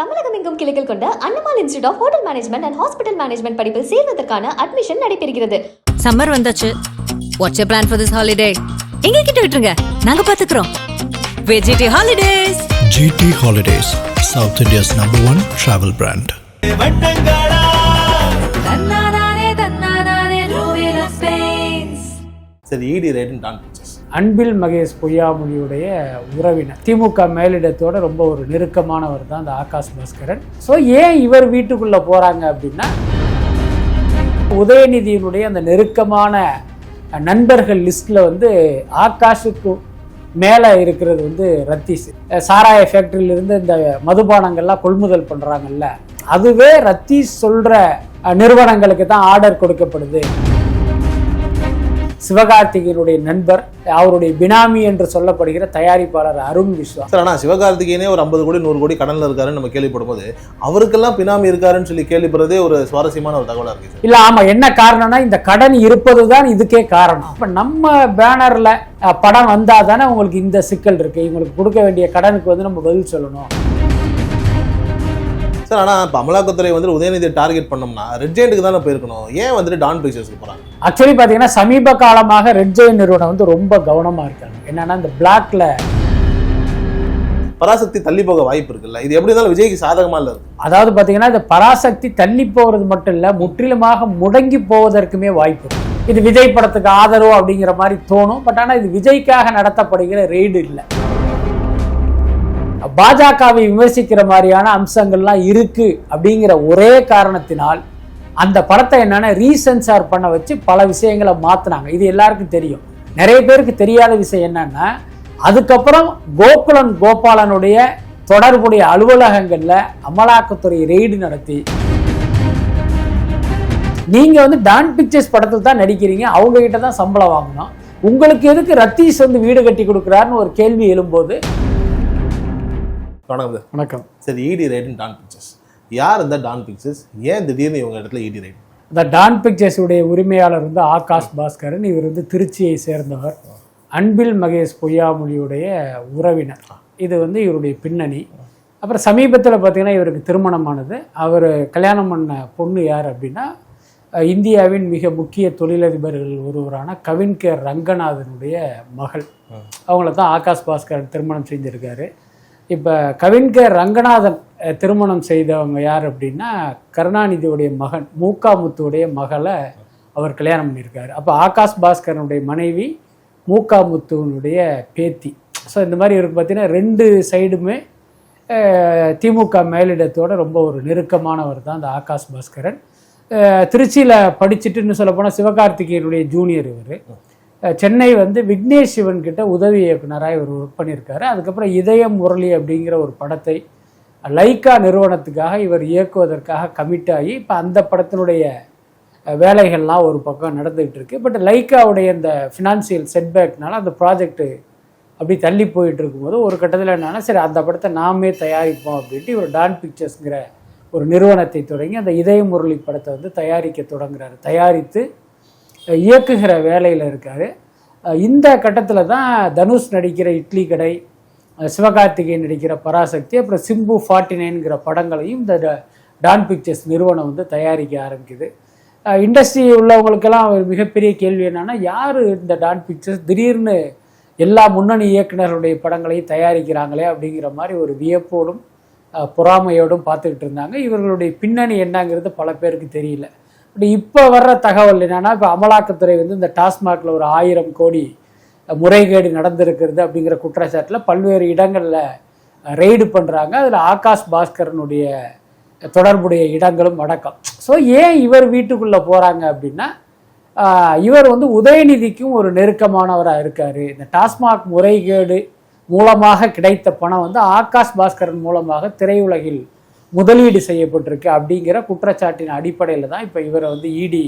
தமிழகம் எங்கும் கிளைகள் கொண்ட Annamal institute of hotel management and hospital management படிப்பில் சேர்வதற்கான அட்மிஷன் நடைபெறுகிறது. சம்மர் வந்தாச்சு. What's plan for this holiday எங்க கிட்ட விட்டுருங்க. நாங்க பாத்துக்கிறோம். G T holidays GT Holidays, South India's number one travel brand. சரி இடி ரைட் டான் பிக்சர்ஸ் அன்பில் மகேஷ் பொய்யாமொழியுடைய உறவினர். திமுக மேலிடத்தோட ரொம்ப ஒரு நெருக்கமானவர் தான் அந்த ஆகாஷ் பாஸ்கரன். ஸோ ஏன் இவர் வீட்டுக்குள்ளே போகிறாங்க அப்படின்னா உதயநிதியினுடைய அந்த நெருக்கமான நண்பர்கள் லிஸ்ட்டில் வந்து ஆகாஷுக்கு மேலே இருக்கிறது வந்து ரத்தீஷ். சாராய ஃபேக்ட்ரியிலிருந்து இந்த மதுபானங்கள்லாம் கொள்முதல் பண்ணுறாங்கல்ல அதுவே ரத்தீஷ் சொல்கிற நிறுவனங்களுக்கு தான் ஆர்டர் கொடுக்கப்படுது. சிவகார்த்திகேயனுடைய நண்பர் அவருடைய பினாமி என்று சொல்லப்படுகிற தயாரிப்பாளர் அருண் விஸ்வா. சார் ஆனால் சிவகார்த்திகேயனே ஒரு ஐம்பது கோடி நூறு கோடி கடனில் இருக்காருன்னு நம்ம கேள்விப்படும் போது அவருக்கெல்லாம் பினாமி இருக்காருன்னு சொல்லி கேள்விப்படுறதே ஒரு சுவாரஸ்யமான ஒரு தகவலாக இருக்கு சார். இல்ல ஆமா என்ன காரணம்னா இந்த கடன் இருப்பது தான் இதுக்கே காரணம். இப்ப நம்ம பேனர்ல படம் வந்தா தானே உங்களுக்கு இந்த சிக்கல் இருக்கு. இவங்களுக்கு கொடுக்க வேண்டிய கடனுக்கு வந்து நம்ம பதில் சொல்லணும். சார் ஆனால் இப்போ அமலாக்கத்துறை வந்து உதயநிதியை டார்கெட் பண்ணோம்னா ரெட் ஜெயிண்ட்டுக்கு தானே போயிருக்கணும். ஏன் வந்துட்டு டான் பிக்சர்ஸ்க்கு போகிறாங்க ஆக்சுவலி பாத்தீங்கன்னா சமீப காலமாக ரெட் ஜெயின் நிறுவனம் வந்து ரொம்ப கவனமா இருக்காங்க. என்னன்னா இந்த பிளாக்ல பராசக்தி தள்ளி போக வாய்ப்பு இருக்குல்ல. இது எப்படி இருந்தாலும் விஜய்க்கு சாதகமா இல்லை அதாவது பாத்தீங்கன்னா இந்த பராசக்தி தள்ளி போறது மட்டும் இல்ல முற்றிலுமாக முடங்கி போவதற்குமே வாய்ப்பு. இது விஜய் படத்துக்கு ஆதரவு அப்படிங்கிற மாதிரி தோணும். பட் ஆனா இது விஜய்க்காக நடத்தப்படுகிற ரெய்டு இல்லை. பாஜகவை விமர்சிக்கிற மாதிரியான அம்சங்கள்லாம் இருக்கு அப்படிங்கிற ஒரே காரணத்தினால் அந்த படத்தை என்னன்னா ரீசென்சார் பண்ண வச்சு பல விஷயங்களை மாத்துனாங்க. இது எல்லாருக்கும் தெரியும். நிறைய பேருக்கு தெரியாத விஷயம் என்னன்னா அதுக்கப்புறம் கோகுலன் கோபாலனுடைய தொடர்புடைய அலுவலகங்களில் அமலாக்கத்துறை ரெய்டு நடத்தி நீங்க வந்து டான் பிக்சர்ஸ் படத்தில் தான் நடிக்கிறீங்க அவங்க கிட்ட தான் சம்பளம் வாங்கணும். உங்களுக்கு எதுக்கு ரத்தீஷ் வந்து வீடு கட்டி கொடுக்குறாருன்னு ஒரு கேள்வி எழும்போது வணக்கம் வணக்கம். சரி இடி ரைட் டான் பிக்சர்ஸ் யார் இந்த டான் பிக்சர்ஸ் ஏன் திடீர்னு இவங்க இடத்துல இடி ரைட் இந்த டான் பிக்சர்ஸுடைய உரிமையாளர் வந்து ஆகாஷ் பாஸ்கரன். இவர் வந்து திருச்சியை சேர்ந்தவர். அன்பில் மகேஷ் பொய்யாமொழியுடைய உறவினர். இது வந்து இவருடைய பின்னணி. அப்புறம் சமீபத்தில் பார்த்தீங்கன்னா இவருக்கு திருமணமானது. அவர் கல்யாணம் பண்ண பொண்ணு யார் அப்படின்னா இந்தியாவின் மிக முக்கிய தொழிலதிபர்கள் ஒருவரான கவின்கேர் ரங்கநாதனுடைய மகள். அவங்கள தான் ஆகாஷ் பாஸ்கரன் திருமணம் செஞ்சுருக்காரு. இப்போ கவின்கர் ரங்கநாதன் திருமணம் செய்தவங்க யார் அப்படின்னா கருணாநிதியுடைய மகன் மூக்காமுத்துவுடைய மகளை அவர் கல்யாணம் பண்ணியிருக்காரு. அப்போ ஆகாஷ் பாஸ்கரனுடைய மனைவி மூக்காமுத்துவனுடைய பேத்தி. ஸோ இந்த மாதிரி இவருக்கு பார்த்தீங்கன்னா ரெண்டு சைடுமே திமுக மேலிடத்தோட ரொம்ப ஒரு நெருக்கமானவர் தான் அந்த ஆகாஷ் பாஸ்கரன். திருச்சியில் படிச்சுட்டுன்னு சொல்ல போனால் சிவகார்த்திகேயனுடைய ஜூனியர் இவர். சென்னை வந்து விக்னேஷ் சிவன் கிட்ட உதவி இயக்குனராக இவர் ஒர்க் பண்ணியிருக்காரு. அதுக்கப்புறம் இதயம் முரளி அப்படிங்கிற ஒரு படத்தை லைக்கா நிறுவனத்துக்காக இவர் இயக்குவதற்காக கமிட் ஆகி இப்போ அந்த படத்தினுடைய வேலைகள்லாம் ஒரு பக்கம் நடந்துகிட்டு இருக்கு. பட் லைக்காவுடைய இந்த ஃபினான்சியல் செட்பேக்னால அந்த ப்ராஜெக்ட் அப்படி தள்ளி போயிட்டு இருக்கும்போது ஒரு கட்டத்தில் என்னன்னா சரி அந்த படத்தை நாமே தயாரிப்போம் அப்படின்ட்டு இவர் டான் பிக்சர்ஸ்ங்கிற ஒரு நிறுவனத்தை தொடங்கி அந்த இதய முரளி படத்தை வந்து தயாரிக்க தொடங்குறாரு. தயாரித்து இயக்குகிற வேலையில் இருக்காரு. இந்த கட்டத்தில் தான் தனுஷ் நடிக்கிற இட்லி கடை சிவகார்த்திகேயன் நடிக்கிற பராசக்தி அப்புறம் சிம்பு ஃபார்ட்டி நைன்கிற படங்களையும் இந்த ட- டான் பிக்சர்ஸ் நிறுவனம் வந்து தயாரிக்க ஆரம்பிக்குது. இண்டஸ்ட்ரி உள்ளவங்களுக்கெல்லாம் ஒரு மிகப்பெரிய கேள்வி என்னன்னா யார் இந்த டான் பிக்சர்ஸ் திடீர்னு எல்லா முன்னணி இயக்குனர்களுடைய படங்களையும் தயாரிக்கிறாங்களே அப்படிங்கிற மாதிரி ஒரு வியப்போடும் பொறாமையோடும் பார்த்துக்கிட்டு இருந்தாங்க. இவர்களுடைய பின்னணி என்னங்கிறது பல பேருக்கு தெரியல. பட் இப்போ வர்ற தகவல் என்னன்னா இப்போ அமலாக்கத்துறை வந்து இந்த டாஸ்மாகில் ஒரு ஆயிரம் கோடி முறைகேடு நடந்திருக்கிறது அப்படிங்கிற குற்றச்சாட்டில் பல்வேறு இடங்களில் ரெய்டு பண்ணுறாங்க அதில் ஆகாஷ் பாஸ்கரனுடைய தொடர்புடைய இடங்களும் அடக்கம். ஸோ ஏன் இவர் வீட்டுக்குள்ளே போகிறாங்க அப்படின்னா இவர் வந்து உதயநிதிக்கும் ஒரு நெருக்கமானவராக இருக்கார். இந்த டாஸ்மாக் முறைகேடு மூலமாக கிடைத்த பணம் வந்து ஆகாஷ் பாஸ்கரன் மூலமாக திரையுலகில் முதலீடு செய்யப்பட்டிருக்கு அப்படிங்கிற குற்றச்சாட்டின் அடிப்படையில் தான் இப்போ இவரை வந்து இடி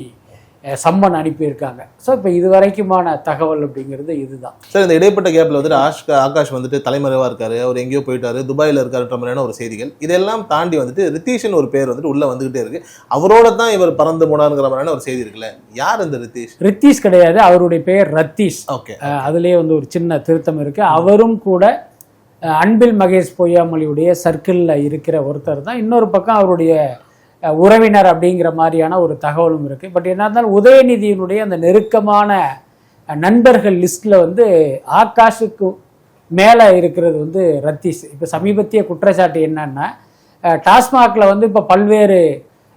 சம்மன் அனுப்பியிருக்காங்க. ஸோ இப்போ இது வரைக்குமான தகவல் அப்படிங்கிறது இதுதான். சார் இந்த இடைப்பட்ட கேப்ல வந்துட்டு ஆஷ் ஆகாஷ் வந்துட்டு தலைமறைவா இருக்காரு. அவர் எங்கேயோ போயிட்டாரு. துபாயில இருக்காருன்ற மாதிரியான ஒரு செய்திகள். இதெல்லாம் தாண்டி வந்துட்டு ரித்தீஷ்னு ஒரு பேர் வந்துட்டு உள்ள வந்துகிட்டே இருக்கு. அவரோட தான் இவர் பறந்து போனாருங்கிற மாதிரியான ஒரு செய்தி இருக்குல்ல. யார் இந்த ரித்தீஷ்? ரித்தீஷ் கிடையாது. அவருடைய பெயர் ரத்தீஷ். ஓகே. அதுலயே வந்து ஒரு சின்ன திருத்தம் இருக்கு. அவரும் கூட அன்பில் மகேஷ் பொய்யாமொழியுடைய சர்க்கிளில் இருக்கிற ஒருத்தர் தான். இன்னொரு பக்கம் அவருடைய உறவினர் அப்படிங்கிற மாதிரியான ஒரு தகவலும் இருக்குது பட் என்ன இருந்தாலும் உதயநிதியினுடைய அந்த நெருக்கமான நண்பர்கள் லிஸ்ட்டில் வந்து ஆகாஷுக்கு மேலே இருக்கிறது வந்து ரத்தீஷ். இப்போ சமீபத்திய குற்றச்சாட்டு என்னன்னா டாஸ்மாகில் வந்து இப்போ பல்வேறு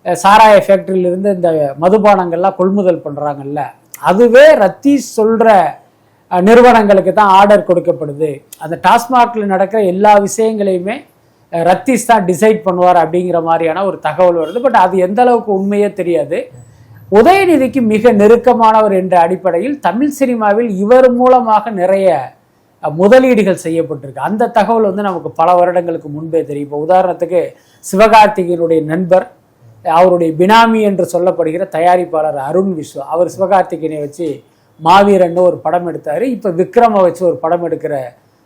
சாராய ஃபேக்ட்ரியிலிருந்து இந்த மதுபானங்கள்லாம் கொள்முதல் பண்ணுறாங்கல்ல அதுவே ரத்தீஷ் சொல்கிற நிறுவனங்களுக்கு தான் ஆர்டர் கொடுக்கப்படுது. அந்த டாஸ்மாகில் நடக்கிற எல்லா விஷயங்களையுமே ரத்தீஸ் ரத்தீஷ் தான் டிசைட் பண்ணுவார் அப்படிங்கிற மாதிரியான ஒரு தகவல் வருது. பட் அது எந்த அளவுக்கு உண்மையே தெரியாது. உதயநிதிக்கு மிக நெருக்கமானவர் என்ற அடிப்படையில் தமிழ் சினிமாவில் இவர் மூலமாக நிறைய முதலீடுகள் செய்யப்பட்டிருக்கு. அந்த தகவல் வந்து நமக்கு பல வருடங்களுக்கு முன்பே தெரியும். இப்போ உதாரணத்துக்கு சிவகார்த்திகேயனுடைய நண்பர் அவருடைய பினாமி என்று சொல்லப்படுகிற தயாரிப்பாளர் அருண் விஸ்வா அவர் சிவகார்த்திகேயனை வச்சு மாவீரன் ஒரு படம் எடுத்தார். இப்போ விக்ரமை வச்சு ஒரு படம் எடுக்கிற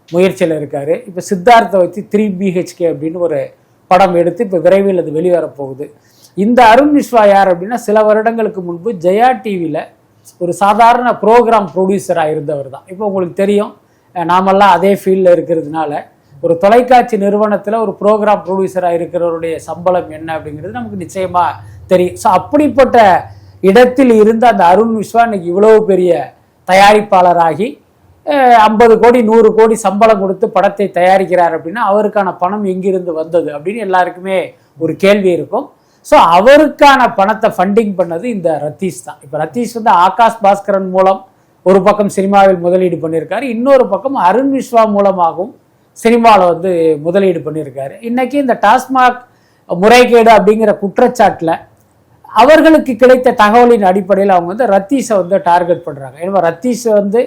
முயற்சியில் இருக்கார். இப்போ சித்தார்த்தை வச்சு த்ரீ பிஹெச்கே அப்படின்னு ஒரு படம் எடுத்து இப்போ விரைவில் அது வெளிவரப் போகுது இந்த அருண் மிஸ்வா யார் அப்படின்னா சில வருடங்களுக்கு முன்பு ஜெயா டிவியில் ஒரு சாதாரண ப்ரோக்ராம் ப்ரொடியூசராக இருந்தவர் தான். இப்போ உங்களுக்கு தெரியும் நாமெல்லாம் அதே ஃபீல்டில் இருக்கிறதுனால ஒரு தொலைக்காட்சி நிறுவனத்தில் ஒரு ப்ரோக்ராம் ப்ரொடியூசராக இருக்கிறவருடைய சம்பளம் என்ன அப்படிங்கிறது நமக்கு நிச்சயமாக தெரியும். ஸோ அப்படிப்பட்ட இடத்தில் இருந்த அந்த அருண் விஸ்வா இன்னைக்கு இவ்வளவு பெரிய தயாரிப்பாளராகி ஐம்பது கோடி நூறு கோடி சம்பளம் கொடுத்து படத்தை தயாரிக்கிறார் அப்படின்னா அவருக்கான பணம் எங்கிருந்து வந்தது அப்படின்னு எல்லாருக்குமே ஒரு கேள்வி இருக்கும். ஸோ அவருக்கான பணத்தை ஃபண்டிங் பண்ணது இந்த ரத்தீஷ் தான். இப்போ ரத்தீஷ் வந்து ஆகாஷ் பாஸ்கரன் மூலம் ஒரு பக்கம் சினிமாவில் முதலீடு பண்ணியிருக்காரு இன்னொரு பக்கம் அருண் விஸ்வா மூலமாகவும் சினிமாவில் வந்து முதலீடு பண்ணியிருக்காரு இன்னைக்கு இந்த டாஸ்மாக் முறைகேடு அப்படிங்கிற குற்றச்சாட்டில் அவர்களுக்கு கிடைத்த தகவலின் அடிப்படையில் அவங்க வந்து ரத்தீஷை வந்து டார்கெட் பண்ணுறாங்க ஏன்னா ரத்தீஷ் வந்து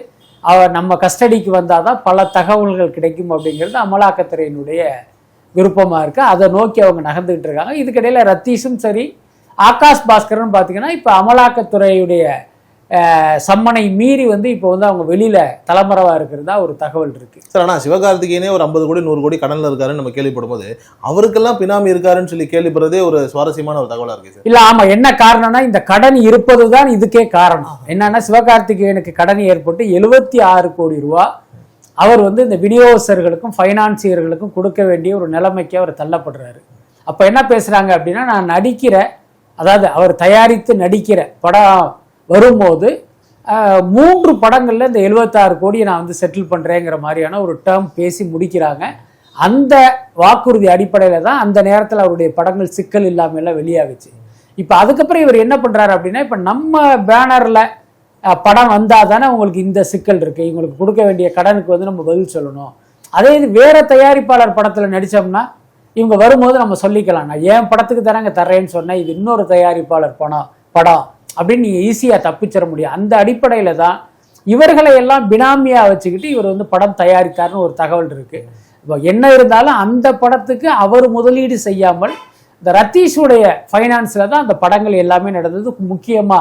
அவர் நம்ம கஸ்டடிக்கு வந்தால் தான் பல தகவல்கள் கிடைக்கும் அப்படிங்கிறது அமலாக்கத்துறையினுடைய விருப்பமாக இருக்குது அதை நோக்கி அவங்க நகர்ந்துக்கிட்டு இருக்காங்க. இதுக்கிடையில் ரத்தீஷும் சரி ஆகாஷ் பாஸ்கரன் பார்த்தீங்கன்னா இப்போ அமலாக்கத்துறையுடைய சம்மனை மீறி வந்து இப்போ வந்து அவங்க வெளியில் தலைமறைவாக இருக்கிறதா ஒரு தகவல் இருக்குது சார் ஆனால் சிவகார்த்திகேயனே ஒரு ஐம்பது கோடி நூறு கோடி கடனில் இருக்காருன்னு நம்ம கேள்விப்படும் போது அவருக்கெல்லாம் பினாமி இருக்காருன்னு சொல்லி கேள்விப்படுறதே ஒரு சுவாரஸ்யமான ஒரு தகவலாக இருக்கு இல்ல ஆமா என்ன காரணம்னா இந்த கடன் இருப்பது தான் இதுக்கே காரணம். என்னன்னா சிவகார்த்திகேயனுக்கு கடன் ஏற்பட்டு எழுபத்தி ஆறு கோடி ரூபா அவர் வந்து இந்த விநியோகஸ்தர்களுக்கும் ஃபைனான்சியர்களுக்கும் கொடுக்க வேண்டிய ஒரு நிலைமைக்கு அவர் தள்ளப்படுறாரு. அப்ப என்ன பேசுறாங்க அப்படின்னா நான் நடிக்கிற அதாவது அவர் தயாரித்து நடிக்கிற படம் வரும்போது மூன்று படங்களில் இந்த 76 கோடியை நான் வந்து செட்டில் பண்ணுறேங்கிற மாதிரியான ஒரு டேர்ம் பேசி முடிக்கிறாங்க. அந்த வாக்குறுதி அடிப்படையில் தான் அந்த நேரத்தில் அவருடைய படங்கள் சிக்கல் இல்லாமல்லாம் வெளியாகுச்சு. இப்போ அதுக்கப்புறம் இவர் என்ன பண்ணுறாரு அப்படின்னா இப்போ நம்ம பேனரில் படம் வந்தால் தானே உங்களுக்கு இந்த சிக்கல் இருக்குது இவங்களுக்கு கொடுக்க வேண்டிய கடனுக்கு வந்து நம்ம பதில் சொல்லணும். அதே இது வேறு தயாரிப்பாளர் படத்தில் நடித்தோம்னா இவங்க வரும்போது நம்ம சொல்லிக்கலாம். நான் என் படத்துக்கு தானே தர்றேன்னு சொன்னேன். இது இன்னொரு தயாரிப்பாளர் படம் படம். அப்படின்னு நீங்க ஈஸியா தப்பிச்சிட முடியும். அந்த அடிப்படையில தான் இவர்களை எல்லாம் பினாமியா வச்சுக்கிட்டு இவர் வந்து படம் தயாரித்தார்னு ஒரு தகவல் இருக்கு. இப்போ என்ன இருந்தாலும் அந்த படத்துக்கு அவர் முதலீடு செய்யாமல் இந்த ரத்தீஷுடைய ஃபைனான்ஸ்ல தான் அந்த படங்கள் எல்லாமே நடந்தது. முக்கியமா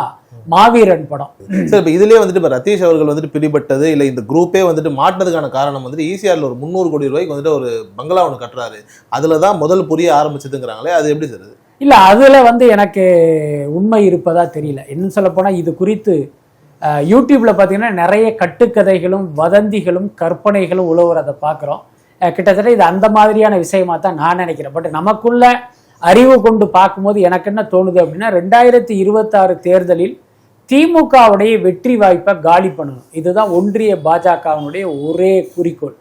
மாவீரன் படம். சார் இப்போ இதுலயே வந்துட்டு இப்போ ரதீஷ் அவர்கள் வந்துட்டு பிடிபட்டது இல்லை இந்த குரூப்பே வந்துட்டு மாட்டினதுக்கான காரணம் வந்துட்டு ஈசிஆர்ல ஒரு முந்நூறு கோடி ரூபாய்க்கு வந்துட்டு ஒரு பங்களா ஒன்று கட்டுறாரு. அதில் தான் முதல் புரிய ஆரம்பிச்சதுங்கிறாங்களே அது எப்படி சார் இல்ல அதுல வந்து எனக்கு உண்மை இருப்பதா தெரியல. என்ன சொல்ல போனா இது குறித்து யூடியூப்பில் யூடியூப்ல பாத்தீங்கன்னா நிறைய கட்டுக்கதைகளும் வதந்திகளும் கற்பனைகளும் உழவுறதை பார்க்குறோம் கிட்டத்தட்ட இது அந்த மாதிரியான விஷயமா தான் நான் நினைக்கிறேன். பட் நமக்குள்ள அறிவு கொண்டு பார்க்கும்போது எனக்கு என்ன தோணுது அப்படின்னா ரெண்டாயிரத்தி இருபத்தாறு தேர்தலில் திமுகவுடைய வெற்றி வாய்ப்பை காலி பண்ணணும். இதுதான் ஒன்றிய பாஜகவினுடைய ஒரே குறிக்கோள்.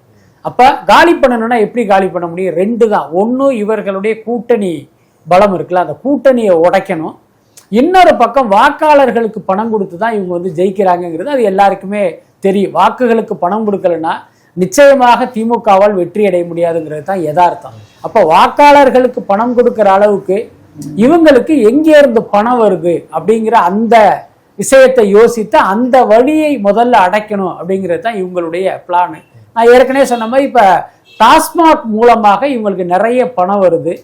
அப்ப காலி பண்ணணும்னா எப்படி காலி பண்ண முடியும்? ரெண்டு தான். ஒன்று இவர்களுடைய கூட்டணி பலம் இருக்குல்ல அந்த கூட்டணியை உடைக்கணும். இன்னொரு பக்கம் வாக்காளர்களுக்கு பணம் கொடுத்து தான் இவங்க வந்து ஜெயிக்கிறாங்கங்கிறது அது எல்லாருக்குமே தெரியும். வாக்குகளுக்கு பணம் கொடுக்கலன்னா நிச்சயமாக திமுகவால் வெற்றி அடைய முடியாதுங்கிறது தான் யதார்த்தம். அப்போ வாக்காளர்களுக்கு பணம் கொடுக்கிற அளவுக்கு இவங்களுக்கு எங்கே இருந்து பணம் வருது அப்படிங்கிற அந்த விஷயத்தை யோசித்து அந்த வழியை முதல்ல அடைக்கணும் அப்படிங்கிறது தான் இவங்களுடைய பிளானு நான் ஏற்கனவே சொன்ன மாதிரி இப்போ டாஸ்மாக் மூலமாக இவங்களுக்கு நிறைய பணம் வருது.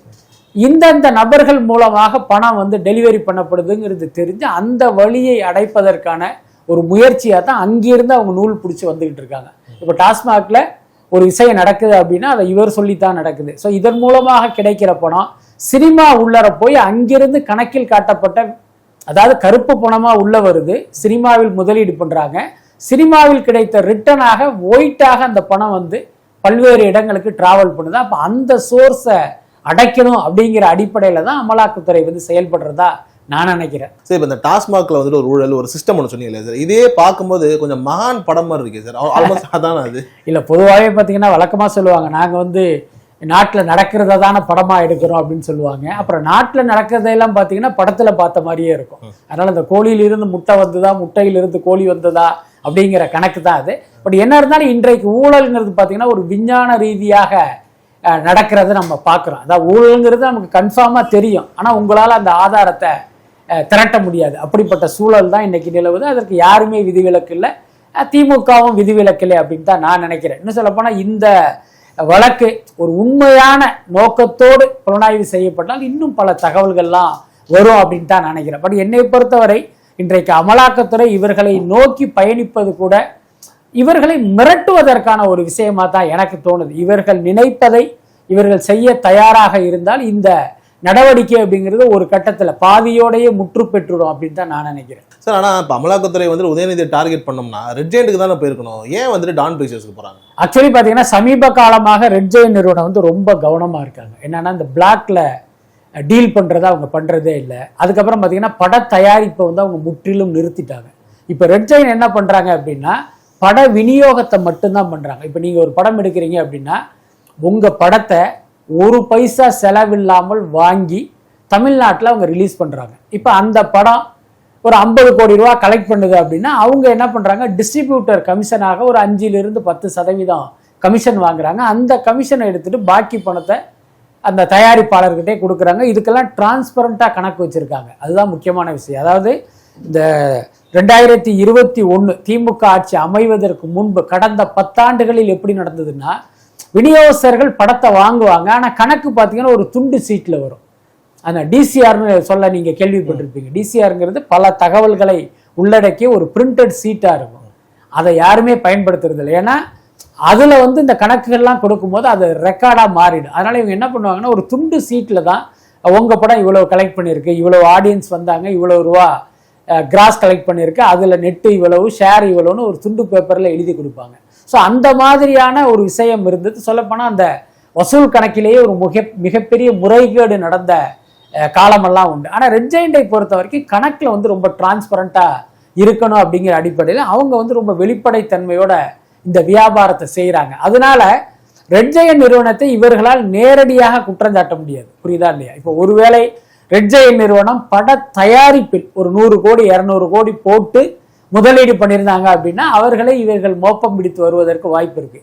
இந்தந்த நபர்கள் மூலமாக பணம் வந்து டெலிவரி பண்ணப்படுதுங்கிறது தெரிஞ்சு அந்த வழியை அடைப்பதற்கான ஒரு முயற்சியாக தான் அங்கிருந்து அவங்க நூல் பிடிச்சி வந்துகிட்டு இருக்காங்க. இப்போ டாஸ்மாகில் ஒரு விஷயம் நடக்குது அப்படின்னா அதை இவர் சொல்லித்தான் நடக்குது. ஸோ இதன் மூலமாக கிடைக்கிற பணம் சினிமா உள்ளர போய் அங்கிருந்து கணக்கில் காட்டப்பட்ட அதாவது கருப்பு பணமாக உள்ள வருது. சினிமாவில் முதலீடு பண்ணுறாங்க சினிமாவில் கிடைத்த ரிட்டனாக ஒயிட்டாக அந்த பணம் வந்து பல்வேறு இடங்களுக்கு டிராவல் பண்ணுது. அப்போ அந்த சோர்ஸை அடைக்கணும் அப்படிங்கிற அடிப்படையில் தான் அமலாக்கத்துறை வந்து செயல்படுறதா நான் நினைக்கிறேன். சரி இப்போ இந்த டாஸ்மாக்ல வந்துட்டு ஒரு ஊழல் ஒரு சிஸ்டம் ஒன்று சொன்னீங்களே சார். இதே பார்க்கும்போது கொஞ்சம் மகான் படம் மாதிரி இருக்கு சார். ஆல்மோஸ்ட் அதான அது? இல்லை பொதுவாகவே பார்த்தீங்கன்னா வழக்கமாக சொல்லுவாங்க நாங்கள் வந்து நாட்டில் நடக்கிறத தானே படமாக எடுக்கிறோம் அப்படின்னு சொல்லுவாங்க. அப்புறம் நாட்டில் நடக்கிறதையெல்லாம் பார்த்தீங்கன்னா படத்தில் பார்த்த மாதிரியே இருக்கும். அதனால் அந்த கோழியிலிருந்து முட்டை வந்ததா முட்டையிலிருந்து கோழி வந்ததா அப்படிங்கிற கணக்கு தான் அது. பட் என்ன இருந்தாலும் இன்றைக்கு ஊழல்ங்கிறது பார்த்தீங்கன்னா ஒரு விஞ்ஞான ரீதியாக நடக்கிறத நம்ம பார்க்குறோம். அதாவது ஊழல்ங்கிறது நமக்கு கன்ஃபார்மாக தெரியும். ஆனால் உங்களால் அந்த ஆதாரத்தை திரட்ட முடியாது. அப்படிப்பட்ட சூழல் தான் இன்னைக்கு நிலவுது. அதற்கு யாருமே விதிவிலக்கு இல்லை. திமுகவும் விதிவிலக்கு இல்லை அப்படின்னு தான் நான் நினைக்கிறேன். இன்னும் சொல்லப்போனால் இந்த வழக்கு ஒரு உண்மையான நோக்கத்தோடு புலனாய்வு செய்யப்பட்டால் இன்னும் பல தகவல்கள்லாம் வரும் அப்படின்னு தான் நினைக்கிறேன். பட் என்னை பொறுத்தவரை இன்றைக்கு அமலாக்கத்துறை இவர்களை நோக்கி பயணிப்பது கூட இவர்களை மிரட்டுவதற்கான ஒரு விஷயமா தான் எனக்கு தோணுது. இவர்கள் நினைப்பதை இவர்கள் செய்ய தயாராக இருந்தால் இந்த நடவடிக்கை அப்படிங்கிறது ஒரு கட்டத்தில் பாதியோடையே முற்று பெற்றுடும் அப்படின்னு தான் நான் நினைக்கிறேன். சார் ஆனால் இப்போ அமலாக்கத்துறை வந்துட்டு உதயநிதியை டார்கெட் பண்ணோம்னா ரெட் ஜெயிண்ட்டுக்கு தானே போயிருக்கணும். ஏன் வந்துட்டு டான் பிக்சர்ஸ்க்கு போகிறாங்க ஆக்சுவலி பார்த்தீங்கன்னா சமீப காலமாக ரெட் ஜெயின் நிறுவனம் வந்து ரொம்ப கவனமாக இருக்காங்க. என்னன்னா இந்த பிளாக்ல டீல் பண்ணுறதை அவங்க பண்ணுறதே இல்லை. அதுக்கப்புறம் பார்த்தீங்கன்னா பட தயாரிப்பை வந்து அவங்க முற்றிலும் நிறுத்திட்டாங்க. இப்போ ரெட் ஜெயின் என்ன பண்ணுறாங்க அப்படின்னா பட விநியோகத்தை மட்டும்தான் பண்ணுறாங்க இப்போ நீங்கள் ஒரு படம் எடுக்கிறீங்க அப்படின்னா உங்கள் படத்தை ஒரு பைசா செலவில்லாமல் வாங்கி தமிழ்நாட்டில் அவங்க ரிலீஸ் பண்ணுறாங்க இப்போ அந்த படம் ஒரு ஐம்பது கோடி ரூபா கலெக்ட் பண்ணுது அப்படின்னா அவங்க என்ன பண்ணுறாங்க டிஸ்ட்ரிபியூட்டர் கமிஷனாக ஒரு அஞ்சிலிருந்து பத்து சதவீதம் கமிஷன் வாங்குறாங்க. அந்த கமிஷனை எடுத்துகிட்டு பாக்கி பணத்தை அந்த தயாரிப்பாளர்கிட்டே கொடுக்குறாங்க. இதுக்கெல்லாம் டிரான்ஸ்பரண்ட்டாக கணக்கு வச்சுருக்காங்க. அதுதான் முக்கியமான விஷயம். அதாவது இந்த ரெண்டாயிரத்தி இருபத்தி ஒன்று திமுக ஆட்சி அமைவதற்கு முன்பு கடந்த பத்தாண்டுகளில் எப்படி நடந்ததுன்னா விநியோகஸ்தர்கள் படத்தை வாங்குவாங்க. ஆனால் கணக்கு பார்த்தீங்கன்னா ஒரு துண்டு சீட்டில் வரும். அந்த டிசிஆர்னு சொல்ல நீங்கள் கேள்விப்பட்டிருப்பீங்க. டிசிஆருங்கிறது பல தகவல்களை உள்ளடக்கிய ஒரு பிரிண்டட் சீட்டாக இருக்கும். அதை யாருமே பயன்படுத்துறது இல்லை. ஏன்னா அதில் வந்து இந்த கணக்குகள்லாம் கொடுக்கும்போது அது ரெக்கார்டாக மாறிடும். அதனால இவங்க என்ன பண்ணுவாங்கன்னா ஒரு துண்டு சீட்டில் தான் உங்கள் படம் இவ்வளோ கலெக்ட் பண்ணியிருக்கு இவ்வளோ ஆடியன்ஸ் வந்தாங்க இவ்வளோ ரூபா கிராஸ் கலெக்ட் பண்ணியிருக்கு. அதில் நெட்டு இவ்வளவு ஷேர் இவ்வளவுன்னு ஒரு துண்டு பேப்பரில் எழுதி கொடுப்பாங்க. ஸோ அந்த மாதிரியான ஒரு விஷயம் இருந்தது. சொல்லப்போனால் அந்த வசூல் கணக்கிலேயே ஒரு மிக மிகப்பெரிய முறைகேடு நடந்த காலமெல்லாம் உண்டு. ஆனால் ரெட் ஜெயிண்டை பொறுத்த வரைக்கும் கணக்கில் வந்து ரொம்ப டிரான்ஸ்பரண்ட்டாக இருக்கணும் அப்படிங்கிற அடிப்படையில் அவங்க வந்து ரொம்ப வெளிப்படைத்தன்மையோட இந்த வியாபாரத்தை செய்கிறாங்க அதனால ரெட் ஜெயன் நிறுவனத்தை இவர்களால் நேரடியாக குற்றம் சாட்ட முடியாது. புரியுதா இல்லையா? இப்போ ஒருவேளை ரெட் ஜெயின் நிறுவனம் பட தயாரிப்பில் ஒரு நூறு கோடி இரநூறு கோடி போட்டு முதலீடு பண்ணியிருந்தாங்க அப்படின்னா அவர்களை இவர்கள் மோப்பம் பிடித்து வருவதற்கு வாய்ப்பு இருக்கு.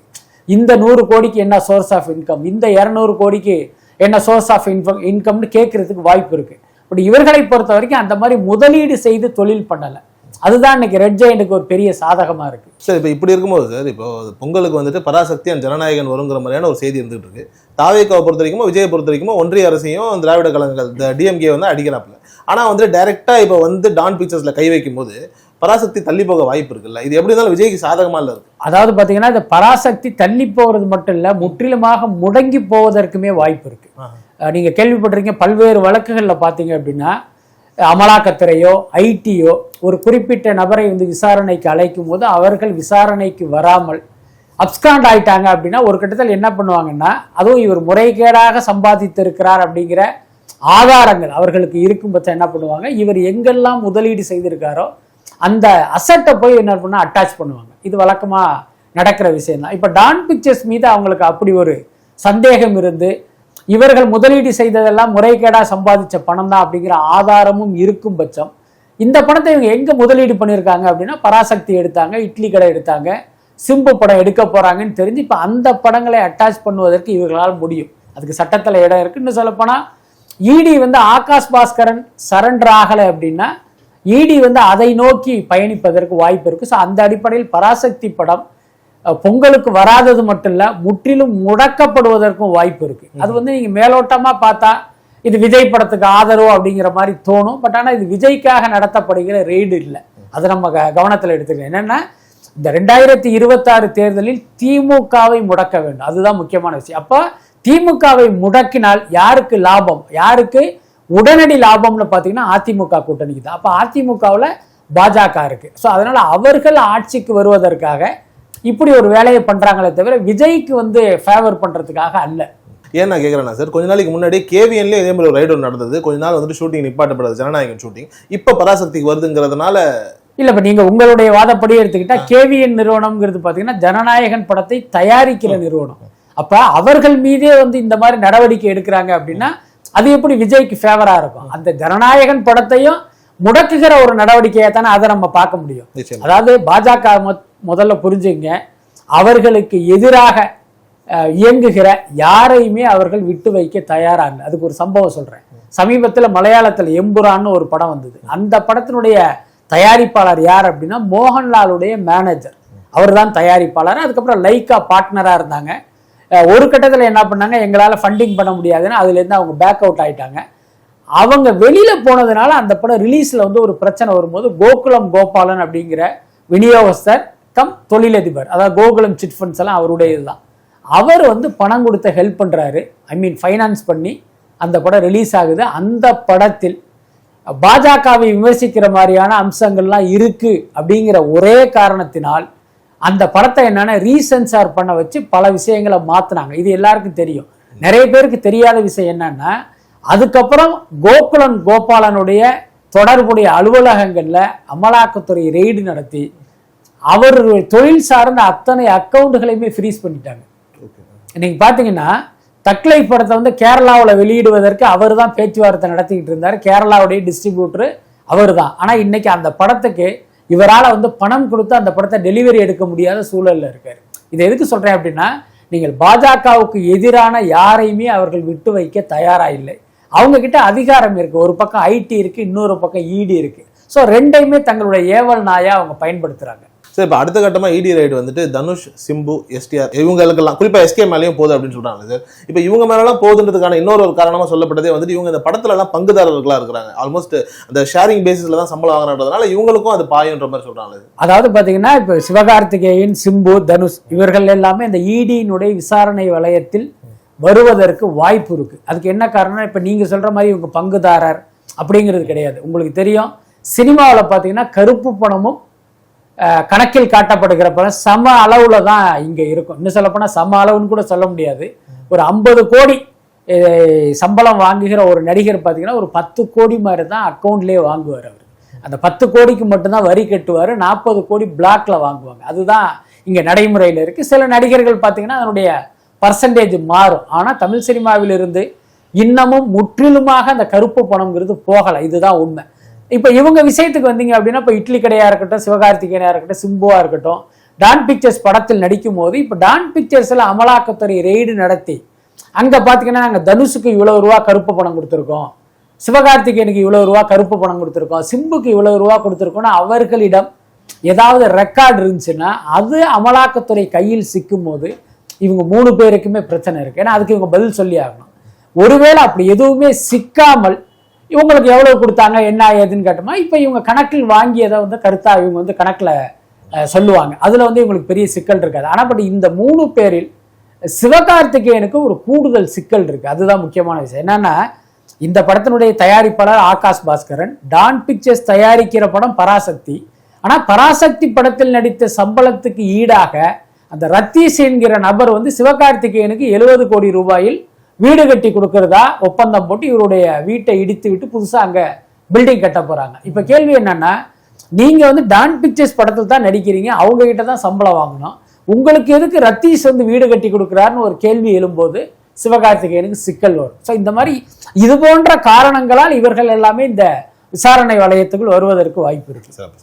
இந்த நூறு கோடிக்கு என்ன சோர்ஸ் ஆஃப் இன்கம் இந்த இரநூறு கோடிக்கு என்ன சோர்ஸ் ஆஃப் இன்கம் இன்கம்னு கேட்கறதுக்கு வாய்ப்பு இருக்கு. பட் இவர்களை பொறுத்த வரைக்கும் அந்த மாதிரி முதலீடு செய்து தொழில் பண்ணலை. அதுதான் இன்னைக்கு ரெட் ஜெயினுக்கு ஒரு பெரிய சாதகமா இருக்கு. சார் இப்போ இப்படி இருக்கும்போது சார் இப்போ பொங்கலுக்கு வந்துட்டு பராசக்தி அண்ட் ஜனநாயகன் வருங்கிற மாதிரியான ஒரு செய்தி இருந்துட்டு இருக்கு. தாவேக்காவை பொறுத்த வரைக்கும் விஜயை பொறுத்த வரைக்கும் ஒன்றிய அரசையும் திராவிட கழகங்கள் இந்த டிஎம்கே வந்து அடிக்கிறாப்புல. ஆனால் வந்து டைரக்டா இப்போ வந்து டான் பிக்சர்ஸ்ல கை வைக்கும் போது பராசக்தி தள்ளி போக வாய்ப்பு இருக்குல்ல? இது எப்படி இருந்தாலும் விஜய்க்கு சாதகமா இல்ல இருக்கு அதாவது பாத்தீங்கன்னா இந்த பராசக்தி தள்ளி போகிறது மட்டும் இல்ல முற்றிலுமாக முடங்கி போவதற்குமே வாய்ப்பு இருக்கு. நீங்க கேள்விப்பட்டிருக்கீங்க பல்வேறு வழக்குகள்ல பாத்தீங்க அப்படின்னா அமலாக்கத்துறையோ ஐடியோ ஒரு குறிப்பிட்ட நபரை வந்து விசாரணைக்கு அழைக்கும் போது அவர்கள் விசாரணைக்கு வராமல் அப்ஸ்காண்ட் ஆயிட்டாங்க அப்படின்னா ஒரு கட்டத்தில் என்ன பண்ணுவாங்கன்னா அதுவும் இவர் முறைகேடாக சம்பாதித்திருக்கிறார் அப்படிங்கிற ஆதாரங்கள் அவர்களுக்கு இருக்கும் பட்சம் என்ன பண்ணுவாங்க இவர் எங்கெல்லாம் முதலீடு செய்திருக்காரோ அந்த அசட்டை போய் என்ன பண்ணா அட்டாச் பண்ணுவாங்க. இது வழக்கமாக நடக்கிற விஷயம் தான் இப்போ டான் பிக்சர்ஸ் மீது அவங்களுக்கு அப்படி ஒரு சந்தேகம் இருந்து இவர்கள் முதலீடு செய்ததெல்லாம் முறைகேடா சம்பாதிச்ச பணம் தான் அப்படிங்கிற ஆதாரமும் இருக்கும் பட்சம். இந்த பணத்தை இவங்க எங்க முதலீடு பண்ணியிருக்காங்க அப்படின்னா பராசக்தி எடுத்தாங்க இட்லி கடை எடுத்தாங்க சிம்பு படம் எடுக்க போறாங்கன்னு தெரிஞ்சு இப்போ அந்த படங்களை அட்டாச் பண்ணுவதற்கு இவர்களால் முடியும். அதுக்கு சட்டத்தில் இடம் இருக்கு இன்னும் சொல்லப்போனா இடி வந்து ஆகாஷ் பாஸ்கரன் சரண்டர் ஆகலை அப்படின்னா இடி வந்து அதை நோக்கி பயணிப்பதற்கு வாய்ப்பு இருக்கு. ஸோ அந்த அடிப்படையில் பராசக்தி படம் பொங்கலுக்கு வராதது மட்டும் இல்ல முற்றிலும் முடக்கப்படுவதற்கும் வாய்ப்பு இருக்கு. அது வந்து நீங்க மேலோட்டமா பார்த்தா இது விஜய் படத்துக்கு ஆதரவு அப்படிங்கிற மாதிரி தோணும். பட் ஆனா இது விஜய்க்காக நடத்தப்படுகிற ரெய்டு இல்லை. அதை நம்ம கவனத்துல எடுத்துக்கணும். என்னன்னா இந்த ரெண்டாயிரத்தி இருபத்தாறு தேர்தலில் திமுகவை முடக்க வேண்டும். அதுதான் முக்கியமான விஷயம். அப்போ திமுகவை முடக்கினால் யாருக்கு லாபம்? யாருக்கு உடனடி லாபம்னு பார்த்தீங்கன்னா அதிமுக கூட்டணிக்கு தான் அப்போ அதிமுகவில் பாஜக இருக்கு. ஸோ அதனால அவர்கள் ஆட்சிக்கு வருவதற்காக இப்படி ஒரு வேலையை பண்றாங்களே தவிர விஜய்க்கு வந்து ஃபேவர் பண்றதுக்காக அல்ல. ஏன் நான் கேட்குறேன்னா சார் கொஞ்ச நாளைக்கு முன்னாடி கேவிஎன்லேயே இதே மாதிரி ஒரு ரைடு நடந்தது. கொஞ்ச நாள் வந்துட்டு ஷூட்டிங் நிப்பாட்டப்படுது ஜனநாயகன் ஷூட்டிங் இப்போ பராசக்திக்கு வருதுங்கிறதுனால இல்ல இப்ப நீங்க உங்களுடைய வாதப்படி எடுத்துக்கிட்டா கேவிஎன் நிறுவனம்ங்கிறது பாத்தீங்கன்னா ஜனநாயகன் படத்தை தயாரிக்கிற நிறுவனம். அப்ப அவர்கள் மீதே வந்து இந்த மாதிரி நடவடிக்கை எடுக்கிறாங்க அப்படின்னா அது எப்படி விஜய்க்கு ஃபேவரா இருக்கும்? அந்த ஜனநாயகன் படத்தையும் முடக்குகிற ஒரு நடவடிக்கையை தானே அதை நம்ம பார்க்க முடியும். அதாவது பாஜக முதல்ல புரிஞ்சுங்க அவர்களுக்கு எதிராக இயங்குகிற யாரையுமே அவர்கள் விட்டு வைக்க தயாராங்க அதுக்கு ஒரு சம்பவம் சொல்கிறேன் சமீபத்தில் மலையாளத்தில் எம்புரான்னு ஒரு படம் வந்தது. அந்த படத்தினுடைய தயாரிப்பாளர் யார் அப்படின்னா மோகன்லாலுடைய மேனேஜர் அவர் தான் தயாரிப்பாளர். அதுக்கப்புறம் லைக்கா பார்ட்னராக இருந்தாங்க. ஒரு கட்டத்தில் என்ன பண்ணாங்க எங்களால் ஃபண்டிங் பண்ண முடியாதுன்னு அதுலேருந்து அவங்க பேக் அவுட் ஆயிட்டாங்க. அவங்க வெளியில் போனதுனால அந்த படம் ரிலீஸில் வந்து ஒரு பிரச்சனை வரும்போது கோகுலம் கோபாலன் அப்படிங்கிற விநியோகஸ்தர் கம் தொழிலதிபர். அதாவது கோகுலம் சிட் ஃபண்ட்ஸ் எல்லாம் அவருடைய இதுதான் அவர் வந்து பணம் கொடுத்த ஹெல்ப் பண்ணுறாரு ஐ மீன் ஃபைனான்ஸ் பண்ணி அந்த படம் ரிலீஸ் ஆகுது. அந்த படத்தில் பாஜகவை விமர்சிக்கிற மாதிரியான அம்சங்கள்லாம் இருக்கு அப்படிங்கிற ஒரே காரணத்தினால் அந்த படத்தை என்னன்னா ரீசென்சார் பண்ண வச்சு பல விஷயங்களை மாத்துனாங்க. இது எல்லாருக்கும் தெரியும். நிறைய பேருக்கு தெரியாத விஷயம் என்னன்னா அதுக்கப்புறம் கோகுலன் கோபாலனுடைய தொடர்புடைய அலுவலகங்களில் அமலாக்கத்துறை ரெய்டு நடத்தி அவர் தொழில் சார்ந்த அத்தனை அக்கவுண்டுகளையுமே ஃப்ரீஸ் பண்ணிட்டாங்க. நீங்க பாத்தீங்கன்னா தக்லை படத்தை வந்து கேரளாவில் வெளியிடுவதற்கு அவர் தான் பேச்சுவார்த்தை நடத்திக்கிட்டு இருந்தார். கேரளாவுடைய டிஸ்ட்ரிபியூட்டர் அவர் தான் ஆனால் இன்னைக்கு அந்த படத்துக்கு இவரால் வந்து பணம் கொடுத்து அந்த படத்தை டெலிவரி எடுக்க முடியாத சூழல்ல இருக்காரு. இதை எதுக்கு சொல்றேன் அப்படின்னா நீங்கள் பாஜகவுக்கு எதிரான யாரையுமே அவர்கள் விட்டு வைக்க தயாரா இல்லை அவங்க கிட்ட அதிகாரம் இருக்கு. ஒரு பக்கம் ஐடி இருக்கு இன்னொரு பக்கம் இடி இருக்கு. ஸோ ரெண்டையுமே தங்களுடைய ஏவல் நாயா அவங்க பயன்படுத்துறாங்க. ஸோ இப்போ அடுத்த கட்டமாக இடி ரைடு வந்துட்டு தனுஷ் சிம்பு எஸ்டிஆர் இவங்களுக்கெல்லாம் குறிப்பாக எஸ்கே மேலேயும் போகுது அப்படின்னு சொல்கிறாங்க சார். இப்போ இவங்க மேலெல்லாம் போகுதுன்றதுக்கான இன்னொரு ஒரு காரணமாக சொல்லப்பட்டதே வந்துட்டு இவங்க இந்த படத்துலலாம் பங்குதாரர்களாக இருக்கிறாங்க. ஆல்மோஸ்ட் அந்த ஷேரிங் பேசிஸில் தான் சம்பளம் வாங்குறதுனால இவங்களுக்கும் அது பாயுன்ற மாதிரி சொல்கிறாங்க அதாவது பார்த்தீங்கன்னா இப்போ சிவகார்த்திகேயன் சிம்பு தனுஷ் இவர்கள் எல்லாமே இந்த e இடியினுடைய விசாரணை வளையத்தில் வருவதற்கு வாய்ப்பு இருக்குது அதுக்கு என்ன காரணம் இப்போ நீங்கள் சொல்கிற மாதிரி இவங்க பங்குதாரர் அப்படிங்கிறது கிடையாது. உங்களுக்கு தெரியும் சினிமாவில் பார்த்தீங்கன்னா கருப்பு பணமும் கணக்கில் காட்டப்படுகிறப்ப சம அளவுல தான் இங்க இருக்கும். இன்னும் சொல்லப்போனால் சம அளவுன்னு கூட சொல்ல முடியாது. ஒரு ஐம்பது கோடி சம்பளம் வாங்குகிற ஒரு நடிகர் பார்த்தீங்கன்னா ஒரு பத்து கோடி மாதிரி தான் அக்கௌண்ட்லேயே வாங்குவார் அவர். அந்த பத்து கோடிக்கு மட்டும்தான் வரி கட்டுவார் நாற்பது கோடி பிளாக்ல வாங்குவாங்க. அதுதான் இங்க நடைமுறையில் இருக்கு. சில நடிகர்கள் பார்த்தீங்கன்னா அதனுடைய பர்சன்டேஜ் மாறும். ஆனால் தமிழ் சினிமாவிலிருந்து இன்னமும் முற்றிலுமாக அந்த கருப்பு பணம்ங்கிறது போகலை. இதுதான் உண்மை. இப்போ இவங்க விஷயத்துக்கு வந்தீங்க அப்படின்னா இப்போ இட்லி கடையாக இருக்கட்டும் சிவகார்த்திகேயனாக இருக்கட்டும் சிம்புவாக இருக்கட்டும் டான் பிக்சர்ஸ் படத்தில் நடிக்கும் போது இப்போ டான் பிக்சர்ஸில் அமலாக்கத்துறை ரெய்டு நடத்தி அங்கே பார்த்தீங்கன்னா நாங்கள் தனுஷுக்கு இவ்வளோ ரூபா கருப்பு பணம் கொடுத்துருக்கோம். சிவகார்த்திகேயனுக்கு இவ்வளோ ரூபா கருப்பு பணம் கொடுத்துருக்கோம். சிம்புக்கு இவ்வளோ ரூபா கொடுத்துருக்கோம்னா அவர்களிடம் ஏதாவது ரெக்கார்டு இருந்துச்சுன்னா அது அமலாக்கத்துறை கையில் சிக்கும் போது இவங்க மூணு பேருக்குமே பிரச்சனை இருக்குது ஏன்னா அதுக்கு இவங்க பதில் சொல்லி ஆகணும். ஒருவேளை அப்படி எதுவுமே சிக்காமல் இவங்களுக்கு எவ்வளவு கொடுத்தாங்க என்ன ஏதுன்னு கேட்டோமா இப்போ இவங்க கணக்கில் வாங்கியதை வந்து கருத்தா இவங்க வந்து கணக்கில் சொல்லுவாங்க. அதில் வந்து இவங்களுக்கு பெரிய சிக்கல் இருக்காது. ஆனால் பட் இந்த மூணு பேரில் சிவகார்த்திகேயனுக்கு ஒரு கூடுதல் சிக்கல் இருக்குது அதுதான் முக்கியமான விஷயம். என்னன்னா இந்த படத்தினுடைய தயாரிப்பாளர் ஆகாஷ் பாஸ்கரன் டான் பிக்சர்ஸ் தயாரிக்கிற படம் பராசக்தி. ஆனால் பராசக்தி படத்தில் நடித்த சம்பளத்துக்கு ஈடாக அந்த ரத்தீஷ் என்கிற நபர் வந்து சிவகார்த்திகேயனுக்கு எழுபது கோடி ரூபாயில் வீடு கட்டி கொடுக்கறதா ஒப்பந்தம் போட்டு இவருடைய வீட்டை இடித்து விட்டு புதுசா அங்க பில்டிங் கட்ட போறாங்க. இப்ப கேள்வி என்னன்னா நீங்க வந்து டான் பிக்சர்ஸ் படத்தில் தான் நடிக்கிறீங்க அவங்க கிட்ட தான் சம்பளம் வாங்கணும். உங்களுக்கு எதுக்கு ரத்தீஷ் வந்து வீடு கட்டி கொடுக்குறாருன்னு ஒரு கேள்வி எழும்போது சிவகார்த்திகேயனுக்கு சிக்கல் வரும். ஸோ இந்த மாதிரி இது போன்ற காரணங்களால் இவர்கள் எல்லாமே இந்த விசாரணை வளையத்துக்குள் வருவதற்கு வாய்ப்பு இருக்கு. சார்